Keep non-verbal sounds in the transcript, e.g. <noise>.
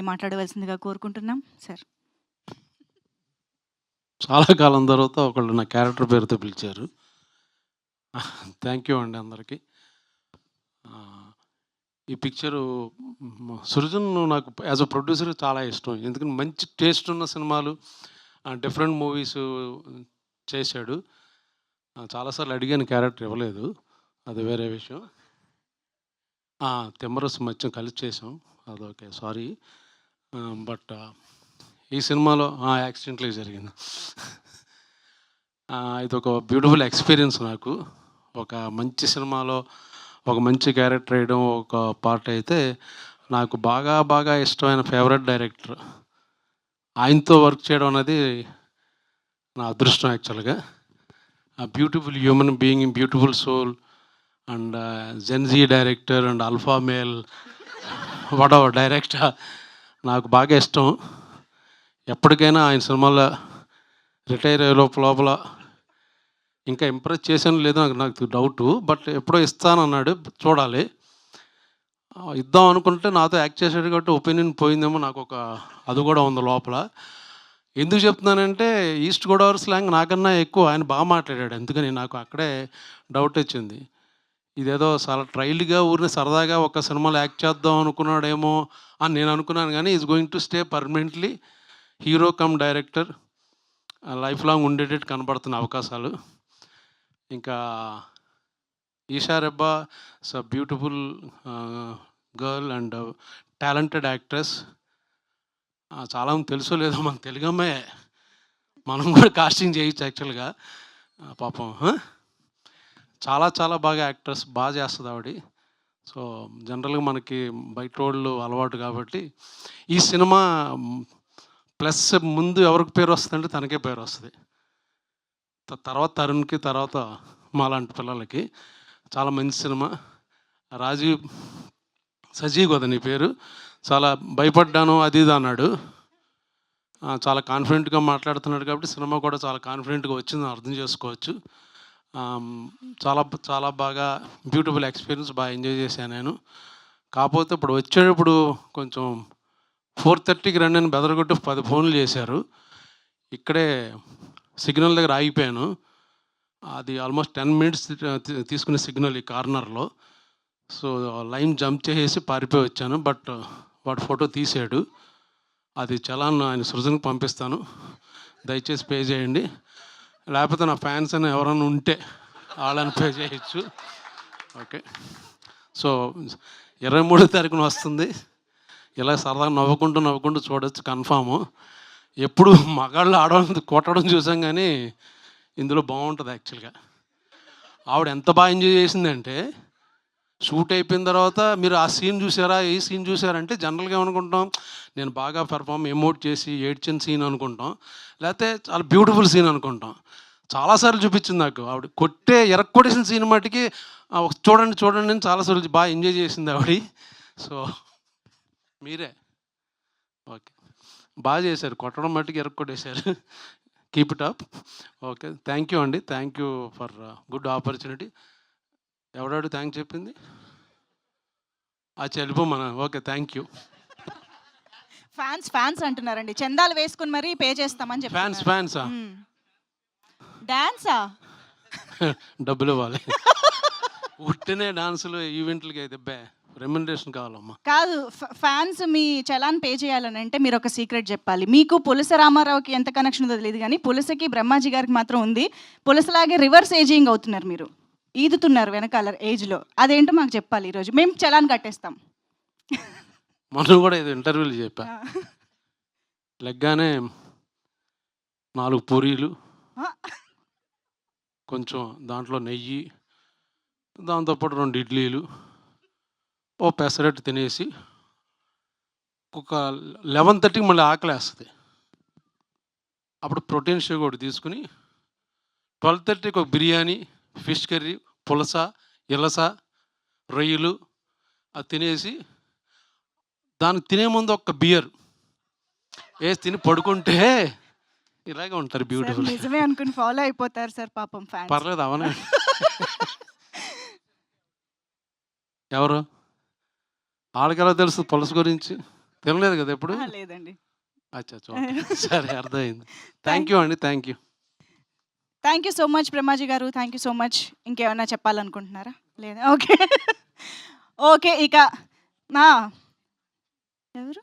మాట్లాడవలసిందిగా కోరుకుంటున్నాం. సార్. చాలా కాలం తర్వాత ఒకళ్ళు నా క్యారెక్టర్ పేరుతో పిలిచారు. థ్యాంక్ యూ అండి అందరికి. ఈ పిక్చరు సృజన్ నాకు యాస్ అ ప్రొడ్యూసర్ చాలా ఇష్టం. ఎందుకంటే మంచి టేస్ట్ ఉన్న సినిమాలు డిఫరెంట్ మూవీస్ చేశాడు. చాలాసార్లు చాలా సార్లు అడిగాను క్యారెక్టర్ ఇవ్వలేదు. అది వేరే విషయం. ఆ! తిమ్మరసు మధ్య కలిసి చేసాం. అదొకే సారీ. బట్ ఈ సినిమాలో ఆ! జరిగింది. ఇది ఒక బ్యూటిఫుల్ ఎక్స్‌పీరియన్స్ నాకు. ఒక మంచి సినిమాలో ఒక మంచి క్యారెక్టర్ వేయడం ఒక పార్ట్ అయితే నాకు బాగా బాగా ఇష్టమైన ఫేవరెట్ డైరెక్టర్. ఆయనతో వర్క్ చేయడం అనేది నా అదృష్టం యాక్చువల్‌గా. Beautiful human being, beautiful soul and Gen Z director and alpha male whatever director నాకు బాగా ఇష్టం. ఎప్పటికైనా ఆయన సినిమాల్లో రిటైర్ అయ్యే లోపల ఇంకా ఇంప్రెస్ చేసాను లేదో నాకు నాకు డౌటు. బట్ ఎప్పుడో ఇస్తానన్నాడు. చూడాలి. ఇద్దాం అనుకుంటే నాతో యాక్ట్ చేసాడు కాబట్టి ఒపీనియన్ పోయిందేమో నాకు ఒక అది కూడా ఉంది లోపల. ఎందుకు చెప్తున్నానంటే ఈస్ట్ గోదావరి స్లాంగ్ నాకన్నా ఎక్కువ ఆయన బాగా మాట్లాడాడు. అందుకని నాకు అక్కడే డౌట్ వచ్చింది. ఇదేదో చాలా ట్రైల్డ్గా ఊరిని సరదాగా ఒక సినిమాలో యాక్ట్ చేద్దాం అనుకున్నాడేమో అని నేను అనుకున్నాను కానీ is going to stay permanently hero come director. Life long ఉండేటట్టు కనబడుతున్న అవకాశాలు. ఇంకా Eesha Rebba is beautiful girl and talented actress. చాలా తెలుసో లేదో మన తెలుగు అమ్మాయే. మనం కూడా <laughs> కాస్టింగ్ చేయొచ్చు యాక్చువల్‌గా. పాపం చాలా చాలా బాగా యాక్ట్రెస్ బాగా చేస్తుంది ఆవిడి. సో, జనరల్‌గా మనకి బయటోళ్ళు అలవాటు కాబట్టి ఈ సినిమా ప్లస్ ముందు ఎవరికి పేరు వస్తుందంటే తనకే పేరు వస్తుంది తర్వాత తరుణ్‌కి, తర్వాత మాలాంటి పిల్లలకి. చాలా మంచి సినిమా. రాజీవ్ సజీవ్ కదా నీ పేరు. చాలా భయపడ్డాను అది ఇది అన్నాడు. చాలా కాన్ఫిడెంట్‌గా మాట్లాడుతున్నాడు కాబట్టి సినిమా కూడా చాలా కాన్ఫిడెంట్‌గా వచ్చిందని అర్థం చేసుకోవచ్చు. చాలా చాలా బాగా బ్యూటిఫుల్ ఎక్స్‌పీరియన్స్ బాగా ఎంజాయ్ చేశాను నేను. కాకపోతే ఇప్పుడు వచ్చేటప్పుడు కొంచెం 4:30కి రండి అని బెదరగొట్టి పది ఫోన్లు చేశారు. ఇక్కడే సిగ్నల్ దగ్గర ఆగిపోయాను. అది ఆల్మోస్ట్ 10 మినిట్స్ తీసుకునే సిగ్నల్ ఈ కార్నర్‌లో. సో, లైన్ జంప్ చేసేసి పారిపోయి వచ్చాను. బట్ వాడు ఫోటో తీసాడు. అది చలాన్ ఆయన సృజనకు పంపిస్తాను. దయచేసి పే చేయండి. లేకపోతే నా ఫ్యాన్స్ అని ఎవరైనా ఉంటే వాళ్ళని పే చేయొచ్చు. ఓకే. సో, 23 తారీఖున వస్తుంది. ఇలా సరదాగా నవ్వుకుంటూ నవ్వుకుంటూ చూడొచ్చు కన్ఫామ్ ఎప్పుడు మగాళ్ళు ఆడవాళ్ళని కొట్టడం చూసాం కానీ ఇందులో బాగుంటుంది యాక్చువల్‌గా. ఆవిడ ఎంత బాగా ఎంజాయ్ చేసిందంటే షూట్ అయిపోయిన తర్వాత మీరు ఆ సీన్ చూసారా? ఏ సీన్ చూసారంటే జనరల్‌గా ఏమనుకుంటాం నేను బాగా పెర్ఫార్మ్ ఎమోట్ చేసి ఏడ్చిన సీన్ అనుకుంటాం. లేకపోతే చాలా బ్యూటిఫుల్ సీన్ అనుకుంటాం. చాలాసార్లు చూపించింది నాకు. ఆవిడ కొట్టే ఇరక్కొట్టేసిన సీన్ మటుకి చూడండి చూడండి అని చాలా సార్లు ఎంజాయ్ చేసింది ఆవిడ. సో, మీరే. ఓకే. బాగా చేశారు. కొట్టడం మట్టుకు ఎరక్కొట్టేశారు keep it up. Okay. Thank you అండి. Thank you for good opportunity. ఎవడాడు థాంక్స్ చెప్పింది? అచ్చా వెళ్ళిపోమనా? Okay. Thank you. Fans fans అంటున్నారండి. చందాలు వేసుకొని మరీ పే చేస్తామని ఫ్యాన్స్ చెప్తున్నారు. ఫ్యాన్సా? హ్మ్. డాన్సా? <laughs> డబ్బులివ్వాలి. ఉట్టినే డాన్సులు ఈవెంట్‌లకి అయితే అబ్బే! రెమ్యునరేషన్ కావాలమ్మా. కాదు. ఫ్యాన్స్ మీ చలాన్ పే చేయాలనంటే మీరొక సీక్రెట్ చెప్పాలి. మీకు పులస రామారావుకి ఎంత కనెక్షన్ ఉందో తెలీదు గానీ పులసకి బ్రహ్మాజీ గారికి మాత్రం ఉంది. పులసలాగే రివర్స్ ఏజింగ్ అవుతున్నారు మీరు. ఈదుతున్నారు వెనకాల ఏజ్‌లో. అదేంటో మాకు చెప్పాలి ఈరోజు. మేము చలాన్ కట్టేస్తాం. మొన్న కూడా ఏదో ఇంటర్వ్యూలో చెప్పా. లెగ్గానే 4 పూరీలు! కొంచెం దాంట్లో నెయ్యి, దాంతో పాటు 2 ఇడ్లీలు, ఓ పెసరట్టు తినేసి ఒక 11:30కి మళ్ళీ ఆకలేస్తది. అప్పుడు ప్రోటీన్ షేక్ ఒకటి తీసుకొని 12:30కి ఒక బిర్యానీ, ఫిష్ కర్రీ, పులస, ఇలస, రొయ్యలు అది తినేసి దానికి తినే ముందు ఒక్క బియర్ ఏసి తిని పడుకుంటే ఇలాగే ఉంటారు బ్యూటిఫుల్. నిజమే అనుకుని ఫాలో అయిపోతారు సార్ పాపం ఫ్యాన్స్. పర్లేదు అవనే. ఎవరు? ఆళ్ళకెలా తెలుసు పులస గురించి? తినలేదు కదా ఎప్పుడు లేదండి అచ్చా. సరే అర్థమైంది థ్యాంక్ యూ అండి thank you thank you so much Brahmaji గారు. థ్యాంక్ యూ సో మచ్ ఇంకేమైనా చెప్పాలనుకుంటున్నారా? లేదా? ఓకే ఓకే <laughs> ఇక నా ఎవరు?